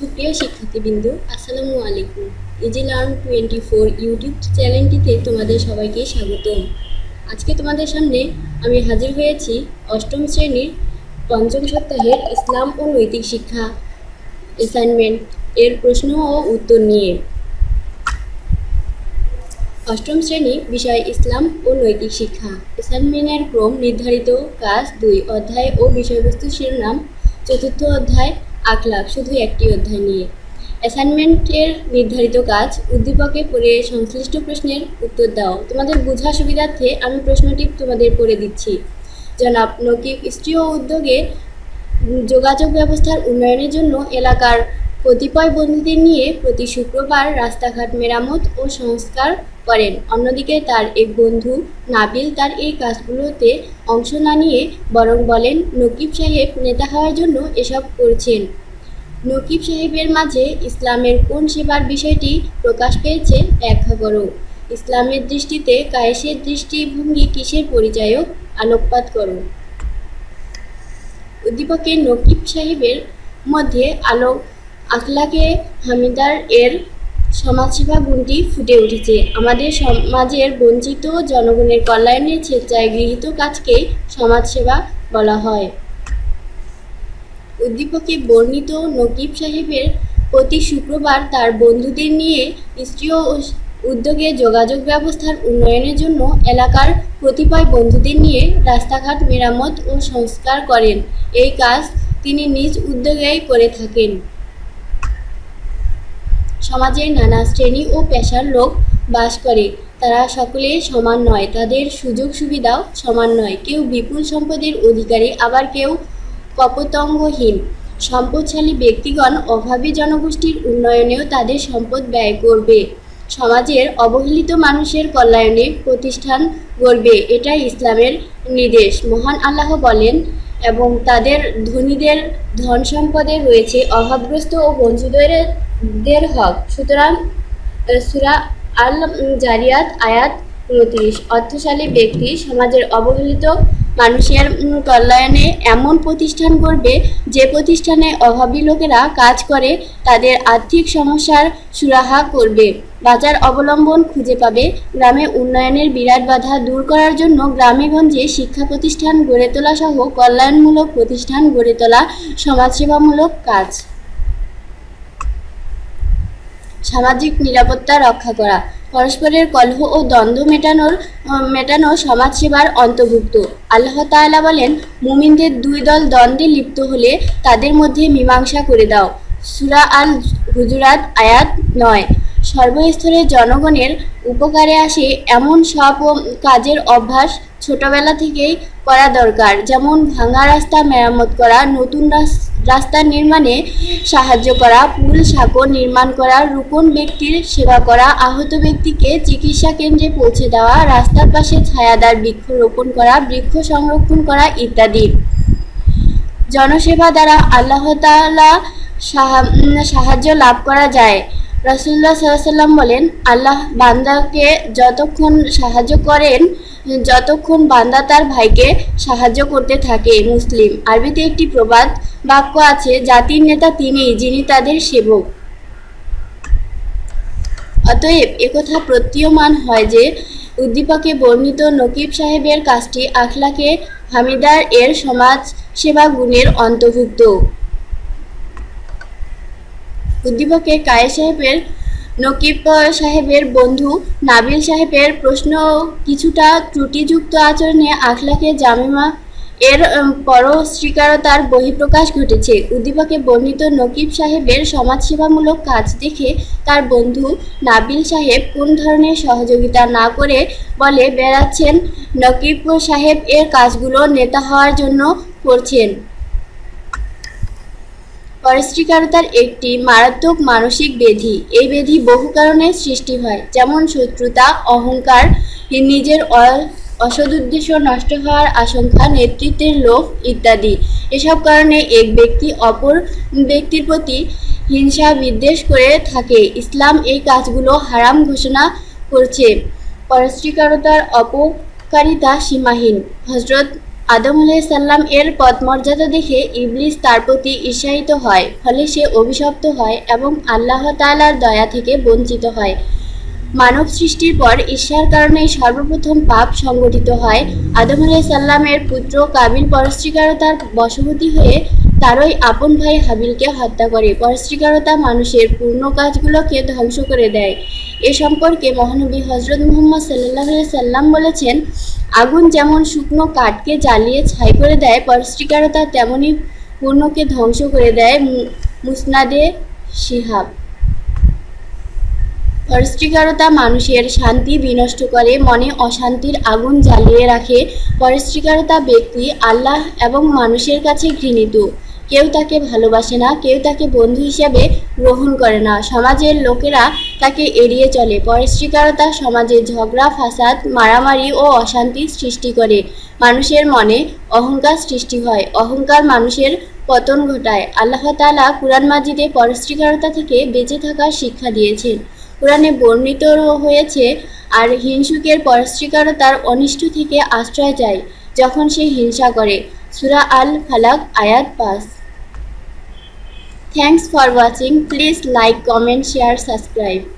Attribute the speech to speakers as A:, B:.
A: সুপ্রিয় শিক্ষার্থীবৃন্দ, আসসালামু আলাইকুম। Easy learn twenty four YouTube চ্যানেলটিতে তোমাদের সবাইকে স্বাগতম। আজকে তোমাদের সামনে আমি হাজির হয়েছি অষ্টম শ্রেণির পঞ্চম সপ্তাহের ইসলাম ও নৈতিক শিক্ষা অ্যাসাইনমেন্ট এর প্রশ্ন ও উত্তর নিয়ে। অষ্টম শ্রেণি বিষয় ইসলাম ও নৈতিক শিক্ষা। অ্যাসাইনমেন্টের ক্রম নির্ধারিত কাজ দুই অধ্যায় ও বিষয়বস্তু শিরোনাম চতুর্থ অধ্যায় আখলাখ, শুধু একটি অধ্যায় নিয়ে। অ্যাসাইনমেন্টের নির্ধারিত কাজ উদ্দীপকে পড়ে সংশ্লিষ্ট প্রশ্নের উত্তর দাও। তোমাদের বোঝা সুবিধার্থে আমি প্রশ্নটি তোমাদের পড়ে দিচ্ছি। জনাব নকিব, স্ত্রী ও উদ্যোগে যোগাযোগ ব্যবস্থার উন্নয়নের জন্য এলাকার কতিপয় বন্ধুদের নিয়ে প্রতি শুক্রবার রাস্তাঘাট মেরামত ও সংস্কার করেন। অন্যদিকে তার এক বন্ধু নাবিল তার এই কাজগুলোতে অংশ না নিয়ে বরং বলেন, নকিব সাহেব নেতা হওয়ার জন্য এসব করছেন। নকিব সাহেবের মাঝে ইসলামের কোন সেবার বিষয়টি প্রকাশ পেয়েছে ব্যাখ্যা করো ইসলামের দৃষ্টিতে কায়েসের দৃষ্টিভঙ্গি কিসের পরিচায়ক? আলোকপাত করো। উদ্দীপকে নকিব সাহেবের মধ্যে আলোক আখলাকে হামিদার এর সমাজসেবা গুণটি ফুটে উঠেছে। আমাদের সমাজের বঞ্চিত জনগণের কল্যাণের স্বেচ্ছায় গৃহীত কাজকেই সমাজসেবা বলা হয়। উদ্দীপকে বর্ণিত নকিব সাহেবের প্রতি শুক্রবার তার বন্ধুদের নিয়ে স্ত্রী ও উদ্যোগে যোগাযোগ ব্যবস্থার উন্নয়নের জন্য এলাকার কতিপয় বন্ধুদের নিয়ে রাস্তাঘাট মেরামত ও সংস্কার করেন। এই কাজ তিনি নিজ উদ্যোগেই করে থাকেন। সমাজের নানা শ্রেণি ও পেশার লোক বাস করে। তারা সকলে সমান নয়। তাদের সুযোগ সুবিধাও সমান নয়। কেউ বিপুল সম্পদের অধিকারী, আবার কেউ কপতঙ্গহীন। সম্পদশালী ব্যক্তিগণ অভাবী জনগোষ্ঠীর উন্নয়নেও তাদের সম্পদ ব্যয় করবে। সমাজের অবহেলিত মানুষের কল্যাণে প্রতিষ্ঠান গড়বে। এটাই ইসলামের নির্দেশ। মহান আল্লাহ বলেন, এবং তাদের ধনীদের ধন সম্পদে রয়েছে অভাবগ্রস্ত ও বঞ্চিতদের দের হক। সুতরাং সুরা আল জারিয়াত আয়াত উনত্রিশ। অর্থশালী ব্যক্তি সমাজের অবহেলিত মানুষের কল্যাণে এমন প্রতিষ্ঠান করবে যে প্রতিষ্ঠানে অভাবী লোকেরা কাজ করে, তাদের আর্থিক সমস্যার সুরাহা করবে। বাজার অবলম্বন খুঁজে পাবে। গ্রামে উন্নয়নের বিরাট বাধা দূর করার জন্য গ্রামে গঞ্জে শিক্ষা প্রতিষ্ঠান গড়ে তোলা সহ কল্যাণমূলক প্রতিষ্ঠান গড়ে তোলা সমাজসেবামূলক কাজ। সামাজিক নিরাপত্তা রক্ষা করা। পরস্পরের কলহ ও দ্বন্দ্ব মেটানোর মেটানো সমাজসেবার অন্তর্ভুক্ত। আল্লাহ তাআলা বলেন, মুমিনদের দুই দল দ্বন্দ্বে লিপ্ত হলে তাদের মধ্যে মীমাংসা করে দাও। সুরা আল হুজুরাত আয়াত নয়। সর্বস্তরের জনগণের উপকারে আসে এমন সব কাজের অভ্যাস ছোটবেলা থেকেই করা দরকার। যেমন ভাঙা রাস্তা মেরামত করা, নতুন রাস- রাস্তা নির্মাণে সাহায্য করা, পুল সাঁকো নির্মাণ করা রুকন ব্যক্তির সেবা করা, আহত ব্যক্তিকে চিকিৎসা কেন্দ্রে পৌঁছে দেওয়া, রাস্তার পাশে ছায়াদার বৃক্ষ রোপণ করা, বৃক্ষ সংরক্ষণ করা ইত্যাদি। জনসেবা দ্বারা আল্লাহ তাআলা সাহা- সাহায্য লাভ করা যায়। রাসুল্লাহ সাল্লাম বলেন, আল্লাহ বান্দাকে যতক্ষণ সাহায্য করেন, যতক্ষণ বান্দা তার ভাইকে সাহায্য করতে থাকে মুসলিম, আরবিতে একটি প্রবাদ বাক্য আছে, জাতির নেতা তিনি, যিনি তাদের সেবক। অতএব একথা প্রতীয়মান হয় যে, উদ্দীপকে বর্ণিত নকিব সাহেবের কাজটি আখলাকে হামিদার এর সমাজ সেবা গুণের অন্তর্ভুক্ত। উদ্দীপকে কায়ে সাহেবের নকিব সাহেবের বন্ধু নাবিল সাহেবের প্রশ্ন কিছুটা ত্রুটিযুক্ত আচরণে আখলাকে জামিমা এর উম, পরশ্রীকারতার বহিঃপ্রকাশ ঘটেছে। উদ্দীপকে বর্ণিত নকিব সাহেবের সমাজসেবামূলক কাজ দেখে তার বন্ধু নাবিল সাহেব কোন ধরনের সহযোগিতা না করে বলে বেড়াচ্ছেন? নকিব সাহেব এর কাজগুলো নেতা হওয়ার জন্য করছেন। পরশ্রীকারতার একটি মারাত্মক মানসিক ব্যাধি। এই ব্যাধি বহু কারণে সৃষ্টি হয়, যেমন শত্রুতা, অহংকার, নিজের অ- অসৎ উদ্দেশ্য নষ্ট হওয়ার আশঙ্কা, নেতৃত্বের লোভ ইত্যাদি। এসব কারণে এক ব্যক্তি অপর ব্যক্তির প্রতি হিংসা বিদ্বেষ করে থাকে। ইসলাম এই কাজগুলো হারাম ঘোষণা করছে। পরশ্রীকারতার অপকারিতা সীমাহীন। হজরত আদম সাল্লাম এর পদমর্যাদা দেখে ইবলিস তার প্রতি ঈর্ষায়িত হয়, ফলে সে অভিশপ্ত হয় এবং আল্লাহ তাআলার দয়া থেকে বঞ্চিত হয়। মানব সৃষ্টির পর ঈর্ষার কারণে সর্বপ্রথম পাপ সংগঠিত হয়। আদম সাল্লামের পুত্র কাবিল পরশ্রীকারতার বশবর্তী হয়ে তারই আপন ভাই হাবিলকে হত্যা করে। পরশ্রীকারতা মানুষের পূর্ণ কাজগুলোকে ধ্বংস করে দেয়। এ সম্পর্কে মহানবী হজরত মুহাম্মদ সাল্লাহ সাল্লাম বলেছেন আগুন যেমন শুকনো কাঠকে জ্বালিয়ে ছাই করে দেয় পরিষ্কারতা তেমনই পূর্ণকে ধ্বংস করে দেয় মুসনাদে শিহাব। পরিষ্কারতা মানুষের শান্তি বিনষ্ট করে, মনে অশান্তির আগুন জ্বালিয়ে রাখে। পরিষ্কারতা ব্যক্তি আল্লাহ এবং মানুষের কাছে ঘৃণিত। কেউ তাকে ভালোবাসে না, কেউ তাকে বন্ধু হিসেবে গ্রহণ করে না। সমাজের লোকেরা তাকে এড়িয়ে চলে। পরশ্রীকারতা সমাজে ঝগড়া, ফাসাদ, মারামারি ও অশান্তি সৃষ্টি করে। মানুষের মনে অহংকার সৃষ্টি হয়। অহংকার মানুষের পতন ঘটায়। আল্লাহ তাআলা কুরআন মাজিদে পরশ্রীকারতা থেকে বেঁচে থাকার শিক্ষা দিয়েছেন। কোরআনে বর্ণিত হয়েছে, আর হিংসুকের পরশ্রীকারতার অনিষ্ট থেকে আশ্রয় চায় যখন সে হিংসা করে। সুরা আল ফালাক আয়াত পাস Thanks for watching. Please like, comment, share, subscribe.